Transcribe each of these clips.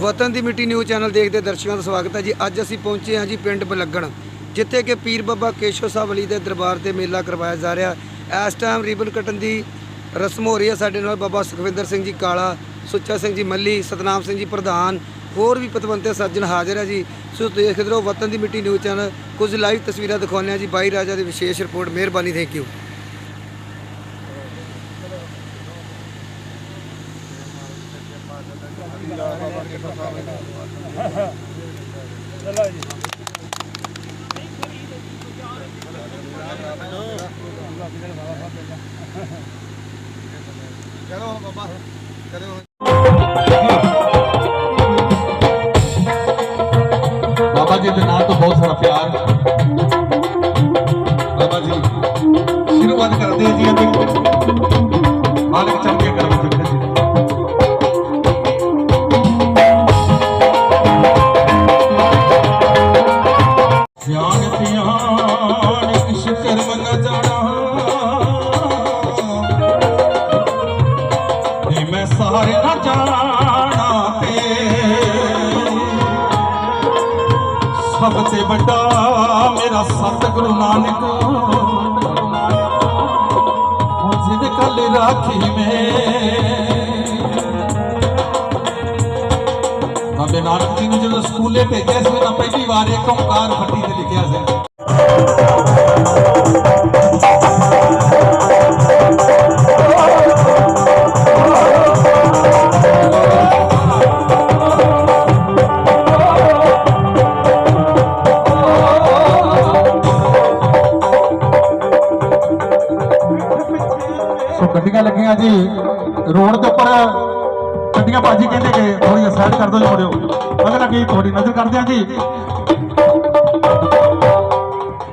ਵਤਨ ਦੀ ਮਿੱਟੀ news channel ਦੇਖਦੇ ਦਰਸ਼ਕਾਂ ਦਾ ਸਵਾਗਤ ਹੈ ਜੀ। ਅੱਜ ਅਸੀਂ ਪਹੁੰਚੇ ਹਾਂ ਜੀ ਪਿੰਡ ਬਲੱਗਣ, ਜਿੱਥੇ ਕਿ ਪੀਰ ਬਾਬਾ ਕੇਸ਼ਵ ਸਾਹਿਬ ਅਲੀ ਦੇ ਦਰਬਾਰ ਤੇ ਮੇਲਾ ਕਰਵਾਇਆ ਜਾ ਰਿਹਾ ਇਸ ਟਾਈਮ ਰੀਬਨ ਕੱਟਣ ਦੀ ਰਸਮ ਹੋ ਰਹੀ ਹੈ ਸਾਡੇ ਨਾਲ ਬਾਬਾ ਸੁਖਵਿੰਦਰ ਸਿੰਘ ਜੀ, ਕਾਲਾ ਸੁੱਚਾ ਸਿੰਘ ਜੀ, ਮੱਲੀ ਸਤਨਾਮ ਸਿੰਘ ਜੀ ਪ੍ਰਧਾਨ, ਹੋਰ ਵੀ ਪਤਵੰਤੇ ਸੱਜਣ ਹਾਜ਼ਰ ਹੈ ਜੀ। ਸੋ ਦੇਖਦੇ ਰਹੋ ਵਤਨ ਦੀ ਮਿੱਟੀ ਨਿਊਜ਼ ਚੈਨਲ, ਕੁਝ ਲਾਈਵ ਤਸਵੀਰਾਂ ਦਿਖਾਉਂਦੇ ਹਾਂ ਜੀ। ਬਾਈ ਰਾਜਾ ਦੀ ਵਿਸ਼ੇਸ਼ ਰਿਪੋਰਟ ਮਿਹਰਬਾਨੀ ਥੈਂਕ ਯੂ ਬਾਬਾ ਜੀ ਦੇ ਨਾਂ ਤੋਂ ਬਹੁਤ ਸਾਰਾ ਪਿਆਰ। ਬਾਬਾ ਜੀ ਸ਼ੁਰੂਆਤ ਕਰਦੇ ਹਾਂ ਜੀ ਅਸੀਂ ਧਿਆਨ ਧਿਆਨ ਕਿਛ ਕਰਮ ਨ ਜਾਣਾ। ਤੇ ਮੈਂ ਸਾਰੇ ਨਾ ਜਾਣਾ ਤੇ। ਸਭ ਤੇ ਵੱਡਾ ਮੇਰਾ ਸਤਿਗੁਰੂ ਨਾਨਕ। ਜਿਨ ਕੱਲ ਰਾਖੀ ਮੈਂ। ਨਾਨਕ ਜੀ ਨੂੰ ਜਦੋਂ ਸਕੂਲੇ ਭੇਜਿਆ ਸੀ ਤਾਂ ਪਹਿਲੀ ਵਾਰ ਇੱਕ ਓਂਕਾਰ ਫੱਟੀ ਤੇ ਲਿਖਿਆ ਸੀ। ਸੋ ਗੱਡੀਆਂ ਲੱਗੀਆਂ ਜੀ। ਰੋਡ ਦੇ ਉੱਪਰ ਗੱਡੀਆਂ ਬਾਜੀ ਕਹਿੰਦੇ ਕਿ ਥੋੜੀ ਸਾਈਡ ਕਰ ਦਿਓ ਜੀ ਮੁੜਿਓ ਅਗਰ ਤੁਹਾਡੀ ਨਜ਼ਰ ਕਰਦੇ ਆ ਜੀ?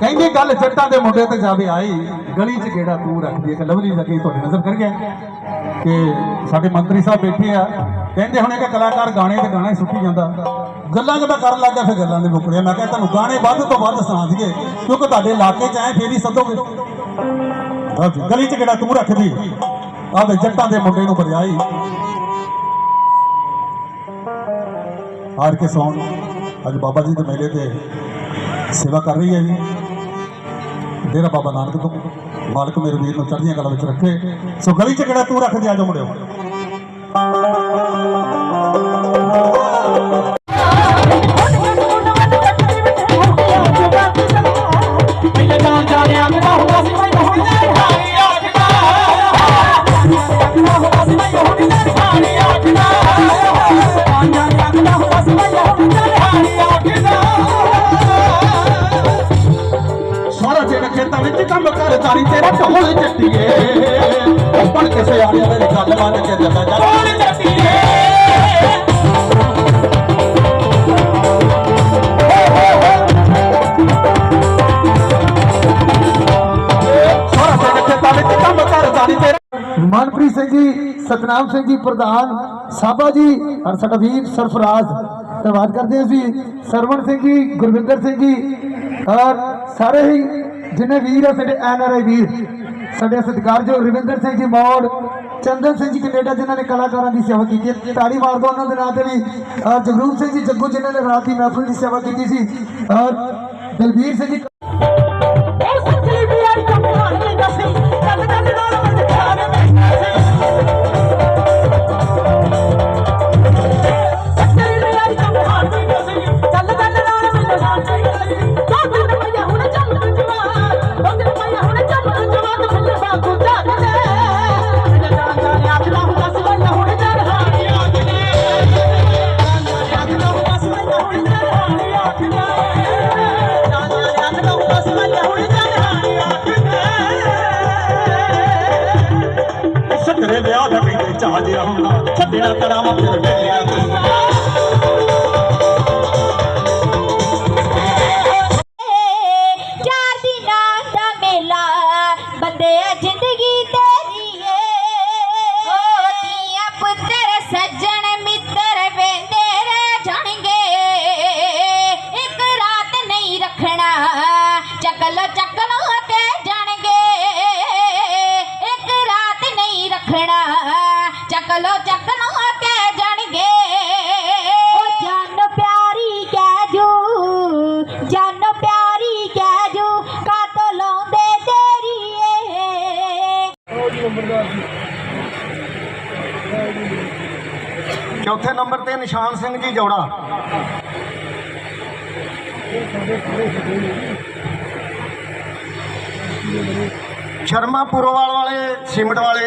ਕਹਿੰਦੀ ਗੱਲ ਜੱਟਾਂ ਦੇ ਮੁੰਡੇ ਤੇ ਜਾਵੇ ਆਈ। ਗਲੀ 'ਚ ਕਿਹੜਾ ਤੂੰ ਰੱਖਦੀ ਹੈ। ਕਿ ਲਵਲੀ ਲੱਗੀ ਤੁਹਾਡੀ ਨਜ਼ਰ ਕਰ ਗਿਆ? ਕਿ ਸਾਡੇ ਮੰਤਰੀ ਸਾਹਿਬ ਬੈਠੇ ਆ। ਕਹਿੰਦੇ ਹੁਣੇ ਕਿ ਕਲਾਕਾਰ ਗਾਣੇ ਤੇ ਗਾਣਾ ਹੀ ਸੁੱਟੀ ਜਾਂਦਾ। ਗੱਲਾਂ ਜਦੋਂ ਕਰਨ ਲੱਗਾ ਫਿਰ ਗੱਲਾਂ ਦੇ ਮੁੱਕੜੇ ਮੈਂ ਕਿਹਾ ਤੁਹਾਨੂੰ ਗਾਣੇ ਵੱਧ ਤੋਂ ਵੱਧ ਸੁਣਾ ਦਈਏ ਕਿਉਂਕਿ ਤੁਹਾਡੇ ਇਲਾਕੇ 'ਚ ਆਏ, ਫੇਰ ਹੀ ਸੱਦੋਗੇ। ਗਲੀ 'ਚ ਕਿਹੜਾ ਤੂੰ ਰੱਖਦੀ। ਆਹ ਜੱਟਾਂ ਦੇ ਮੁੰਡੇ ਨੂੰ ਬਰਿਆਈ ਹਾਰ ਕੇ ਸੌਣ ਅੱਜ ਬਾਬਾ ਜੀ ਦੇ ਮੇਲੇ ਤੇ ਸੇਵਾ ਕਰ ਰਹੀ ਹੈ ਜੀ। ਡੇਰਾ ਬਾਬਾ ਨਾਨਕ ਤੋਂ ਮਾਲਕ ਮੇਰੇ ਵੀਰ ਨੂੰ ਚੜ੍ਹਦੀਆਂ ਕਲਾ ਵਿੱਚ ਰੱਖੇ। ਸੋ ਗਲੀ 'ਚ ਕਿਹੜਾ ਤੂੰ ਰੱਖਦੀ ਆ ਜੋ ਮੁੰਡਿਓ। ਕੰਮ ਕਰ ਤਾਰੀ ਤੇਰਾ ਢੋਲ ਚੱਟੀਏ ਪੜ ਕੇ ਸਿਆਣਿਆਂ ਮੇਰੀ ਗੱਲ ਮੰਨ ਕੇ ਦਿੱਤਾ ਜਾ ਢੋਲ ਚੱਟੀਏ ਸਾਰਾ ਜਿਹੜਾ ਖੇਤਾਂ ਵਿੱਚ ਕੰਮ ਕਰ ਤਾਰੀ ਤੇਰਾ ਮਨਪ੍ਰੀਤ ਸਿੰਘ ਜੀ ਸਤਨਾਮ ਸਿੰਘ ਜੀ ਪ੍ਰਧਾਨ ਸਾਬਾ ਜੀ ਔਰ ਸਾਡਾ ਵੀਰ ਸਰਫਰਾਜ਼ ਧੰਨਵਾਦ ਕਰਦੇ ਹਾਂ ਅਸੀਂ ਸਰਵਣ ਸਿੰਘ ਜੀ ਗੁਰਵਿੰਦਰ ਸਿੰਘ ਜੀ ਔਰ ਸਾਰੇ ਹੀ ਜਿੰਨੇ ਵੀਰ ਆ ਸਾਡੇ ਐਨ ਆਰ ਆਈ ਵੀਰ, ਸਾਡੇ ਸਤਿਕਾਰਯੋਗ ਰਵਿੰਦਰ ਸਿੰਘ ਜੀ ਮੌੜ, ਚੰਦਨ ਸਿੰਘ ਜੀ ਕੈਨੇਡਾ, ਜਿਨ੍ਹਾਂ ਨੇ ਕਲਾਕਾਰਾਂ ਦੀ ਸੇਵਾ ਕੀਤੀ ਹੈ। ਤਾੜੀ ਮਾਰ ਦਿਓ ਉਹਨਾਂ ਦੇ ਨਾਂ ਤੇ ਵੀ ਜਗਰੂਪ ਸਿੰਘ ਜੀ ਜੱਗੂ, ਜਿਨ੍ਹਾਂ ਨੇ ਰਾਤ ਦੀ ਮਹਿਫਲ ਦੀ ਸੇਵਾ ਕੀਤੀ ਸੀ। ਔਰ ਦਲਬੀਰ ਸਿੰਘ ਜੀ ਹੁੰਦਾ ਛੱਡਿਆ ਫਿਰ ਵੇਲਿਆ ਚਾਰ ਦਿਨਾਂ ਦਾ ਮੇਲਾ ਬੰਦਿਆ ਜ਼ਿੰਦਗੀ ਤੇਰੀ ਏ। ਓ ਧੀਆਂ ਪੁੱਤਰ ਸੱਜਣ ਮਿੱਤਰ ਵੇਂਦੇ ਰਹਿ ਜਾਣਗੇ। ਇੱਕ ਰਾਤ ਨਹੀਂ ਰੱਖਣਾ ਚੱਕਲ ਚੱਕਲ ਕੇ ਜਾਣਗੇ। ਇੱਕ ਰਾਤ ਨਹੀਂ ਰੱਖਣਾ ਚੱਕਲੋ ਚੌਥੇ ਨੰਬਰ ਤੇ ਨਿਸ਼ਾਨ ਸਿੰਘ ਜੀ ਜੋੜਾ। ਸ਼ਰਮਾ ਪੁਰੋਵਾਲ ਵਾਲੇ ਸਿਮਟ ਵਾਲੇ।